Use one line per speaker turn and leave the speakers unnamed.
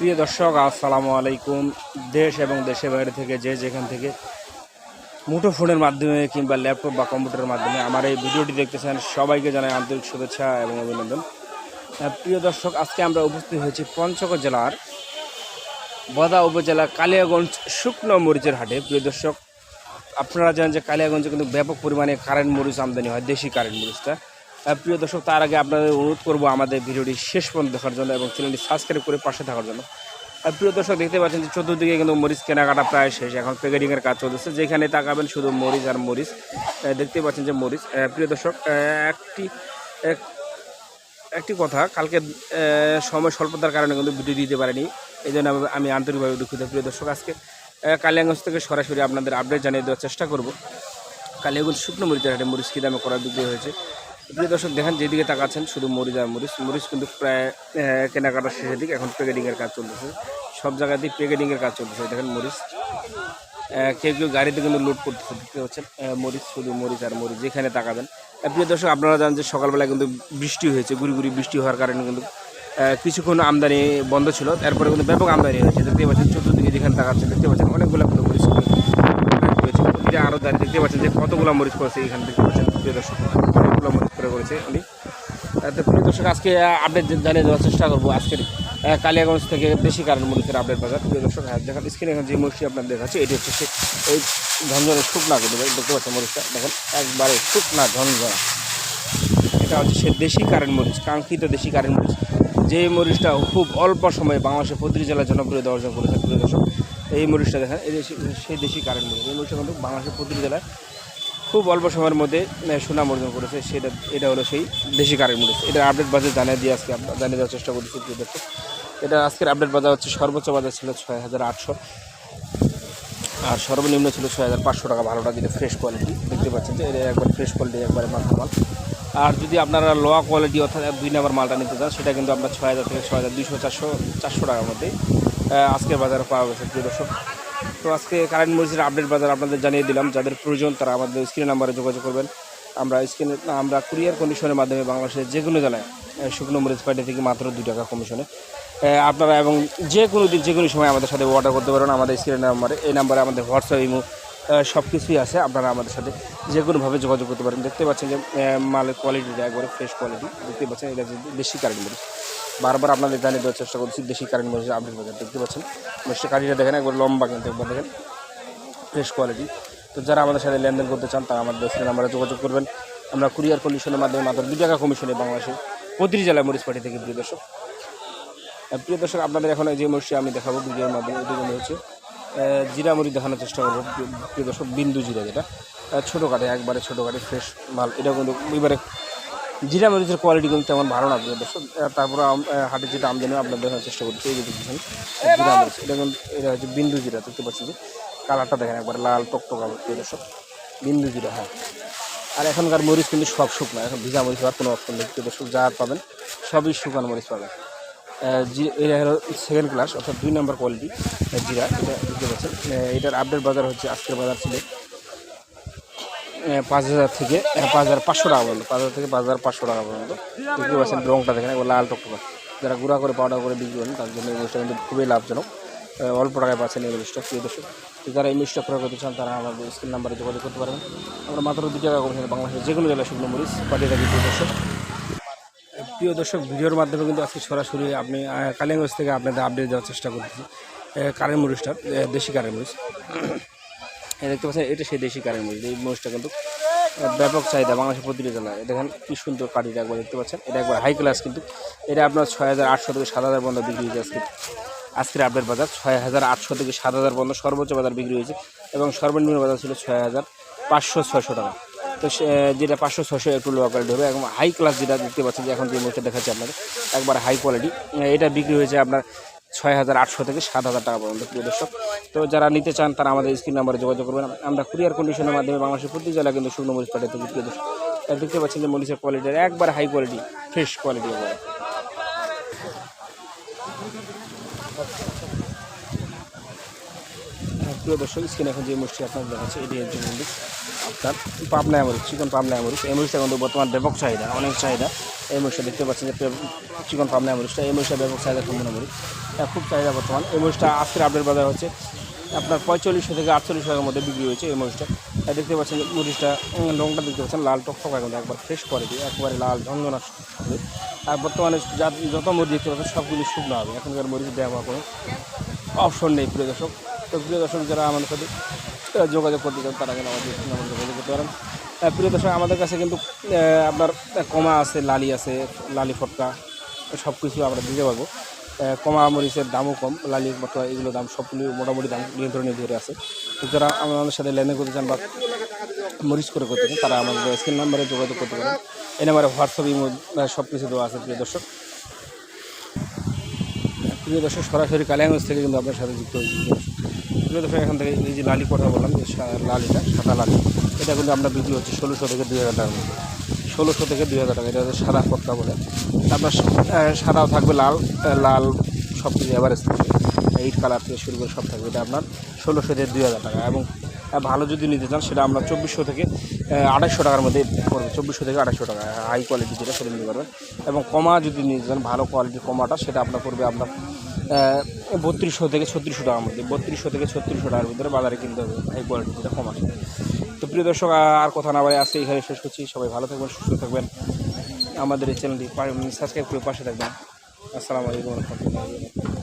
প্রিয় দর্শক, আসসালামু আলাইকুম। দেশ এবং দেশের বাইরে থেকে যে যেখান থেকে মুঠো ফোনের মাধ্যমে কিংবা ল্যাপটপ বা কম্পিউটারের মাধ্যমে আমার এই ভিডিওটি দেখতেছেন, সবাইকে জানাই আন্তরিক শুভেচ্ছা এবং অভিনন্দন। প্রিয় দর্শক, আজকে আমরা উপস্থিত হয়েছি পঞ্চগড় জেলার বদা উপজেলা কালিয়াগঞ্জ শুকনো মরিচের হাটে। প্রিয় দর্শক, আপনারা জানেন যে কালিয়াগঞ্জে কিন্তু ব্যাপক পরিমাণে কারেন্ট মরিচ আমদানি হয়, দেশি কারেন্ট মরিচটা। প্রিয় দর্শক, তার আগে আপনাদের অনুরোধ করব আমাদের ভিডিওটি শেষ পর্যন্ত দেখার জন্য এবং চ্যানেলটি সাবস্ক্রাইব করে পাশে থাকার জন্য। আর প্রিয় দর্শক, দেখতে পাচ্ছেন যে চতুর্দিকে কিন্তু মরিচ কেনাকাটা প্রায় শেষ। এখন প্যাকেটিংয়ের কাজ চলতেছে। যেখানে তাকাবেন শুধু মরিচ আর মরিচ। দেখতে পাচ্ছেন যে মরিচ। প্রিয় দর্শক একটি, এক, একটি কথা, কালকে সময় স্বল্পতার কারণে কিন্তু ভিডিও দিতে পারিনি। এই জন্য আমি- আন্তরিকভাবে দুঃখিত। প্রিয় দর্শক, আজকে কালিয়াগঞ্জ থেকে সরাসরি আপনাদের আপডেট জানিয়ে দেওয়ার চেষ্টা করব। কালিয়াগঞ্জ শুকনো মরিচের হাটে মরিচ কী দামে করা বিক্রি হয়েছে? প্রিয় দর্শক, দেখেন যেদিকে তাকাচ্ছেন, শুধু মরিচ আর মরিচ। মরিচ কিন্তু প্রায় কেনাকাটার শেষের দিকে। এখন প্যাকেটিংয়ের কাজ চলতেছে। সব জায়গাতেই প্যাকেটিংয়ের কাজ চলতেছে। দেখেন মরিচ। কেউ কেউ গাড়িতে কিন্তু লোড করতেছে। দেখতে পাচ্ছেন? মরিচ, শুধু মরিচ আর মরিচ যেখানে তাকাবেন। প্রিয় দর্শক, আপনারা জানেন যে সকালবেলায় কিন্তু বৃষ্টি হয়েছে। গুড়ি গুড়ি বৃষ্টি হওয়ার কারণে কিন্তু কিছুক্ষণ আমদানি বন্ধ ছিল। তারপরে কিন্তু ব্যাপক আমদানি হয়েছে। দেখতে পাচ্ছেন, চতুর্দিকে যেখানে তাকাচ্ছেন দেখতে পাচ্ছেন অনেকগুলো কিন্তু মরিচ আরও দেখতে পাচ্ছেন যে কতগুলো মরিচ করেছে এখানে। দেখতে পাচ্ছেন, প্রিয় দর্শক। করে করেছে উনি তো প্রিয় দর্শক, আজকে আপডেট জানিয়ে দেওয়ার চেষ্টা করব আজকের কালিয়াগঞ্জ থেকে বেশি কারণ মরিচের আপডেট বাজার। প্রিয় দর্শক হ্যাঁ দেখেন স্ক্রিনে এখন যে মরিচটি আপনার দেখাচ্ছে, এটি হচ্ছে সে এই ঝঞ্ঝনের শুকনা কিন্তু দেখতে পাচ্ছেন মরিচটা? দেখেন, একবারে শুকনা ঝঞ্ঝনা এটা হচ্ছে সে দেশি কারেন্ট মরিচ, কাঙ্ক্ষিত দেশি কারেন্ট মরিচ। যে মরিচটা খুব অল্প সময়ে বাংলাদেশের প্রতিটি জেলায় জনপ্রিয়তা অর্জন করেছে, প্রিয় দর্শক, এই মরিচটা দেখেন, এই দেশি সেই দেশি কারেন্ট মরিচ, এই মরিচটা কিন্তু বাংলাদেশের প্রতিটি জেলায় খুব অল্প সময়ের মধ্যে সুনাম অর্জন করেছে। সেটা এটা হলো সেই দেশি কারেন্ট মরিচ এটা আপডেট বাজার জানিয়ে দিয়ে আজকে জানিয়ে দেওয়ার চেষ্টা করছি দর্শক এটা আজকের আপডেট বাজার হচ্ছে সর্বোচ্চ বাজার ছিল ছয় হাজার আটশো। আর সর্বনিম্ন ছিল ছয় হাজার পাঁচশো টাকা। ভালোটা যেটা ফ্রেশ কোয়ালিটি দেখতে পাচ্ছেন যে এটা একবার ফ্রেশ কোয়ালিটি একবারে মাথা মাল আর যদি আপনারা লোয়া কোয়ালিটি অর্থাৎ দুই নম্বর মালটা নিতে চান, সেটা কিন্তু আপনার ছয় হাজার থেকে ছয় হাজার দুইশো, চারশো চারশো টাকার মধ্যে আজকের বাজারে পাওয়া গেছে। প্রিয় দর্শক তো আজকে কারেন্ট মরিচের আপডেট বাজার আপনাদের জানিয়ে দিলাম। যাদের প্রয়োজন তারা আমাদের স্ক্রিন নাম্বারে যোগাযোগ করবেন। আমরা স্ক্রিনে আমরা কুরিয়ার কমিশনের মাধ্যমে বাংলাদেশের যে কোনো জেলায় শুকনো মরিচ পার্টি থেকে মাত্র দুই টাকা কমিশনে আপনারা এবং যে কোনো দিন, যে কোনো সময় আমাদের সাথে অর্ডার করতে পারেন। আমাদের স্ক্রিন নাম্বারে এই নাম্বারে আমাদের হোয়াটসঅ্যাপ ইমো সব কিছুই আছে। আপনারা আমাদের সাথে যে কোনোভাবে যোগাযোগ করতে পারেন। দেখতে পাচ্ছেন যে মালের কোয়ালিটিটা একবারে ফ্রেশ কোয়ালিটি দেখতে পাচ্ছেন এটা বেশি কারেন্ট মরিচ। বারবার আপনাদের জানিয়ে দেওয়ার চেষ্টা করছি, দেশি কারেন্ট মরিচের আপডেট বাজার, দেখতে পাচ্ছেন? মরিচের কাঠিটা দেখেন, একবার লম্বা কিন্তু একবার দেখেন। ফ্রেশ কোয়ালিটি তো যারা আমাদের সাথে লেনদেন করতে চান, তারা আমাদের স্ক্রিন নাম্বারে যোগাযোগ করবেন। আমরা কুরিয়ার কন্ডিশনের মাধ্যমে মাত্র দু টাকা কমিশনে বাংলাদেশে প্রতিটি জেলায় মরিচ পাটি থেকে, প্রিয় দর্শক। আর প্রিয় দর্শক, আপনাদের এখন যে মরিচটি আমি দেখাবো ভিডিওর মাধ্যমে, এটি মনে হচ্ছে জিরা মরিচ দেখানোর চেষ্টা করব, প্রিয় দর্শক, বিন্দু জিরা যেটা। ছোটো কাটে একবারে ছোটো কাটে ফ্রেশ মাল। এটা কিন্তু এবারে জিরা মরিচের কোয়ালিটি কিন্তু তেমন ভালো না দর্শক। তারপরে হাটে যেটা আমদানি আপনার দেখানোর চেষ্টা করছি এই যে দেখছেন জিরা মরিচ, এটা কিন্তু, এটা হচ্ছে বিন্দু জিরা, দেখতে পাচ্ছি যে কালারটা দেখেন একবারে, লাল টকটক দর্শক। বিন্দু জিরা হ্যাঁ। আর এখনকার মরিচ কিন্তু সব শুকনো, এখন ভিজা মরিচ হওয়ার কোনো অপশন নেই দর্শক, যা পাবেন, সবই শুকানো মরিচ পাবেন। এটা হলো সেকেন্ড ক্লাস অর্থাৎ দুই নম্বর কোয়ালিটি জিরা, এটা বুঝতে পারছেন এটার আপডেট বাজার হচ্ছে, আজকের বাজার ছিল পাঁচ হাজার থেকে পাঁচ হাজার পাঁচশো টাকা পর্যন্ত পাঁচ হাজার থেকে পাঁচ হাজার পাঁচশো টাকা পর্যন্ত। দেখতে পাচ্ছেন রঙটা দেখেন একবার লাল টকটকা। যারা গুঁড়া করে পাউডার করে বিক্রি করেন তার জন্য এই জিনিসটা কিন্তু খুবই লাভজনক। অল্প টাকায় পাচ্ছেন এই জিনিসটা প্রিয় দর্শক। তো যারা এই মিষ্টিটা ক্রয় করতে চান তারা আমাদের স্ক্রিন নাম্বারে যোগাযোগ করতে পারবেন। আমরা মাত্র দু টাকা কমছে বাংলাদেশের যে কোনো জেলায় শুকনো মরিচ পাঠিয়ে থাকি প্রিয় দর্শক। প্রিয় দর্শক ভিডিওর মাধ্যমে কিন্তু আজকে সরাসরি আপনি কালিয়াগঞ্জ থেকে আপনাদের আপডেট দেওয়ার চেষ্টা করতেছি। কারেন্ট মরিচটা দেশি কারেন্ট মরিচ। দেখতে পাচ্ছেন, এটা সেই দেশি কারেন্ট মরিচ এই মরিচটা কিন্তু ব্যাপক চাহিদা বাংলাদেশের প্রতিটি জেলায়। দেখেন কি সুন্দর কাঠিটা একবার দেখতে পাচ্ছেন। এটা একবার হাই ক্লাস কিন্তু। এটা আপনার ছয় হাজার আটশো থেকে সাত হাজার পর্যন্ত বিক্রি হয়েছে আজকে। আজকের আপডেট বাজার, ছয় হাজার আটশো থেকে সাত হাজার পর্যন্ত সর্বোচ্চ বাজার বিক্রি হয়েছে এবং সর্বনিম্ন বাজার ছিল ছয় হাজার পাঁচশো ছয়শো টাকা। তো যেটা পাঁচশো ছশো একটু লো কোয়ালিটি হবে। এবং হাই ক্লাস যেটা দেখতে পাচ্ছেন যে এখন যে মুখে দেখাচ্ছে আপনাদের একবার হাই কোয়ালিটি এটা বিক্রি হয়েছে আপনার ছয় হাজার আটশো থেকে সাত হাজার টাকা পর্যন্ত, প্রিয় দর্শক। তো যারা নিতে চান, তারা আমাদের স্ক্রিন নাম্বারে যোগাযোগ করবেন। আমরা কুরিয়ার কন্ডিশনের মাধ্যমে বাংলাদেশের প্রতি জেলা কিন্তু শুকনো মরিচ পাঠিয়ে থাকি, প্রিয় দর্শক। আর দেখতে পাচ্ছেন যে মরিচের কোয়ালিটি একবার হাই কোয়ালিটি ফ্রেশ কোয়ালিটি একবার প্রিয় দর্শক, স্ক্রিন এখন যে মুষ্টি আপনার দেখাচ্ছে, এটি হচ্ছে মন্দির আপনার পাবনা মরিচ চিকন পাবনা মরিচ এই মরিচটা কিন্তু বর্তমান ব্যাপক চাহিদা, অনেক চাহিদা। এই মরিচটা দেখতে পাচ্ছেন যে চিকন পাবনা মরিচটা এই মরিচটা ব্যাপক চাহিদা মরিচ এটা খুব চাহিদা বর্তমান। এই মরিচটা আজকের আপডেট বাজার হচ্ছে আপনার পঁয়তাল্লিশশো থেকে আটচল্লিশ টাকার মধ্যে বিক্রি হয়েছে এই মরিচটা দেখতে পাচ্ছেন মরিচটা রংটা দেখতে পাচ্ছেন, লাল টকটকা এখন একবার ফ্রেশ কোয়ালিটি একবারে লাল ঝঞ্ঝনা আর বর্তমানে যা যত মরিচ দেখতে পাচ্ছেন সবগুলি শুকনো হবে। এখনকার মরিচ দেওয়া কোনো অপশন নেই, প্রিয় দর্শক। তো প্রিয় দর্শক, যারা আমাদের সাথে যোগাযোগ করতে চান, তারা কিন্তু আমাদের আমাদের যোগাযোগ করতে পারেন। প্রিয় দর্শক, আমাদের কাছে কিন্তু আপনার কমা আছে, লালি আছে, লালি ফটকা সব কিছু আমরা দিতে পারব। কমা, মরিচের দামও কম, লালি ফটকা এগুলো দাম সবগুলি মোটামুটি দাম নিয়ন্ত্রণে ধরে আছে। যারা আমাদের সাথে লেনদেন করতে চান বা মরিচ করে করতে চান, তারা আমাদের স্ক্রিন নাম্বারে যোগাযোগ করতে পারেন। এই নাম্বারে হোয়াটসঅ্যাপ সব কিছু দেওয়া আছে, প্রিয় দর্শক। প্রিয় দর্শক, সরাসরি কালিয়াগঞ্জ থেকে কিন্তু আপনার সাথে যুক্ত হয়েছি। প্রিয় দর্শক এখান থেকে এই যে লালি কথা বললাম, যে লালিটা, সাদা লালি, এটা কিন্তু আমরা বিক্রি হচ্ছে ষোলোশো থেকে দুই হাজার টাকার মধ্যে। ষোলোশো থেকে দুই হাজার টাকা, এটা হচ্ছে সাদা পটকা বলে। আপনার সাদাও থাকবে লাল লাল সব কিছু এভারেজ থাকবে। এইট কালার থেকে শুরু করে সব থাকবে। এটা আপনার ষোলোশো থেকে দুই হাজার টাকা এবং ভালো যদি নিতে চান, সেটা আমরা চব্বিশশো থেকে আড়াইশো টাকার মধ্যে পড়বে চব্বিশশো থেকে আড়াইশো টাকা হাই কোয়ালিটি যেটা সেটা নিতে পারবেন। এবং কমা যদি নিতে চান, ভালো কোয়ালিটির কমাটা, সেটা আপনার পড়বে আপনার বত্রিশশো থেকে ছত্রিশশো টাকার মধ্যে, বত্রিশশো থেকে ছত্রিশশো টাকার ভিতরে বাজারে কিনতে হবে এই কোয়ালিটি যেটা আসে। তো প্রিয় দর্শক, আর কথা না বলে আজকে এখানে শেষ করছি। সবাই ভালো থাকবেন, সুস্থ থাকবেন। আমাদের এই চ্যানেলটি সাবস্ক্রাইব করে পাশে থাকবেন। আসসালামু আলাইকুম রহমতুল্লাহ